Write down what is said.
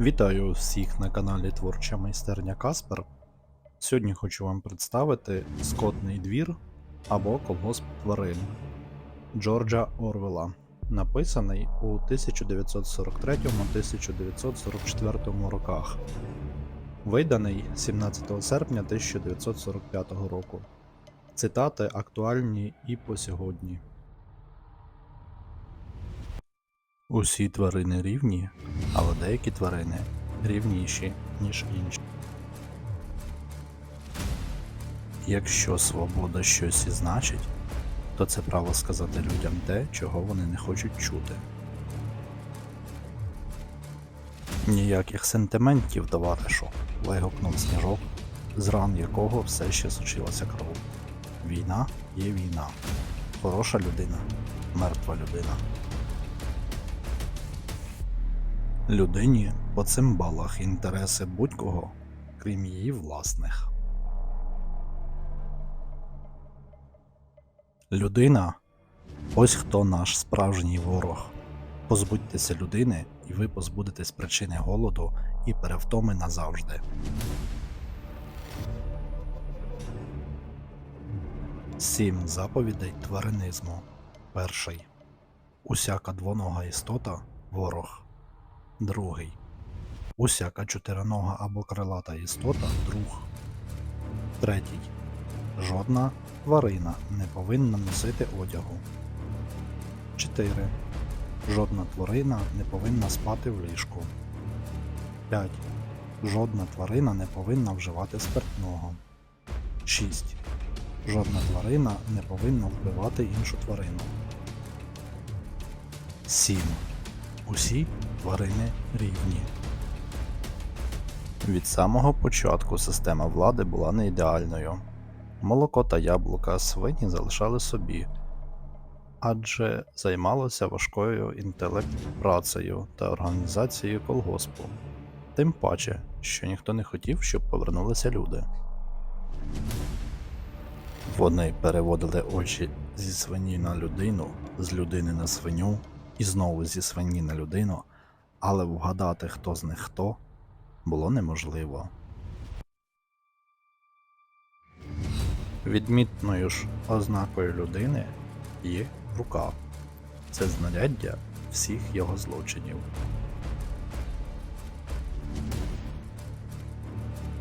Вітаю всіх на каналі Творча майстерня Каспер. Сьогодні хочу вам представити Скотний двір або колгосп тварин Джорджа Орвела, написаний у 1943-1944 роках, виданий 17 серпня 1945 року. Цитати актуальні і по сьогодні. Усі тварини рівні, але деякі тварини рівніші, ніж інші. Якщо свобода щось і значить, то це право сказати людям те, чого вони не хочуть чути. Ніяких сентиментів, товаришу, вигукнув сніжок, з ран якого все ще сочилася кров. Війна є війна. Хороша людина, мертва людина. Людині по цим балах інтереси будь-кого, крім її власних. Людина ось хто наш справжній ворог. Позбудьтеся людини, і ви позбудетесь причини голоду і перевтоми назавжди. Сім заповідей тваринизму. Перший. Усяка двонога істота ворог. Другий. Усяка чотиринога або крилата істота друг. Третій. Жодна тварина не повинна носити одягу. 4. Жодна тварина не повинна спати в ліжку. 5. Жодна тварина не повинна вживати спиртного. 6. Жодна тварина не повинна вбивати іншу тварину. 7. Усі тварини рівні. Від самого початку система влади була не ідеальною. Молоко та яблука свині залишали собі, адже займалося важкою інтелект-працею та організацією колгоспу. Тим паче, що ніхто не хотів, щоб повернулися люди. Вони переводили очі зі свині на людину, з людини на свиню і знову зі свині на людину, але вгадати, хто з них хто, було неможливо. Відмітною ж ознакою людини є рука. Це знаряддя всіх його злочинів.